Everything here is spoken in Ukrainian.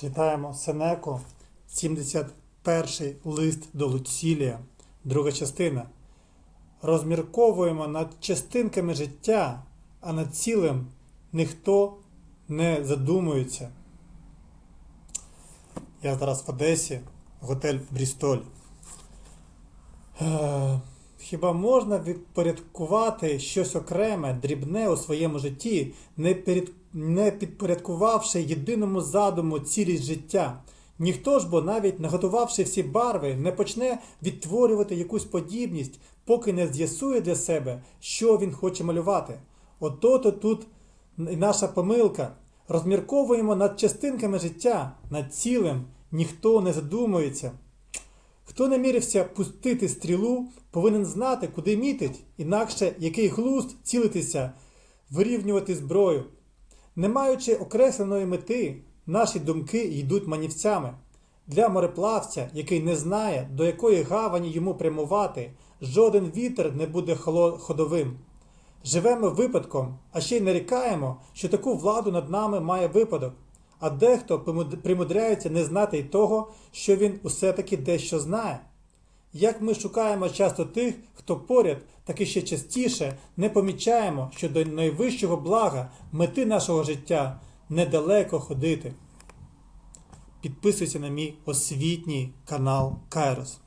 Читаємо Сенеку, 71 лист до Луцілія, друга частина. Розмірковуємо над частинками життя, а над цілим ніхто не задумується. Я зараз в Одесі, готель Брістоль. Хіба можна відпорядкувати щось окреме, дрібне у своєму житті, не, перед, не підпорядкувавши єдиному задуму цілість життя? Ніхто ж бо, навіть наготувавши всі барви, не почне відтворювати якусь подібність, поки не з'ясує для себе, що він хоче малювати. Ото-то тут наша помилка. Розмірковуємо над частинками життя, над цілим, ніхто не задумується. Хто намірився пустити стрілу, повинен знати, куди мітить, інакше який глузд цілитися, вирівнювати зброю. Не маючи окресленої мети, наші думки йдуть манівцями. Для мореплавця, який не знає, до якої гавані йому прямувати, жоден вітер не буде ходовим. Живемо випадком, а ще й нарікаємо, що таку владу над нами має випадок. А дехто примудряється не знати й того, що він усе-таки дещо знає. Як ми шукаємо часто тих, хто поряд, так і ще частіше не помічаємо, що до найвищого блага, мети нашого життя недалеко ходити. Підписуйся на мій освітній канал Кайрос.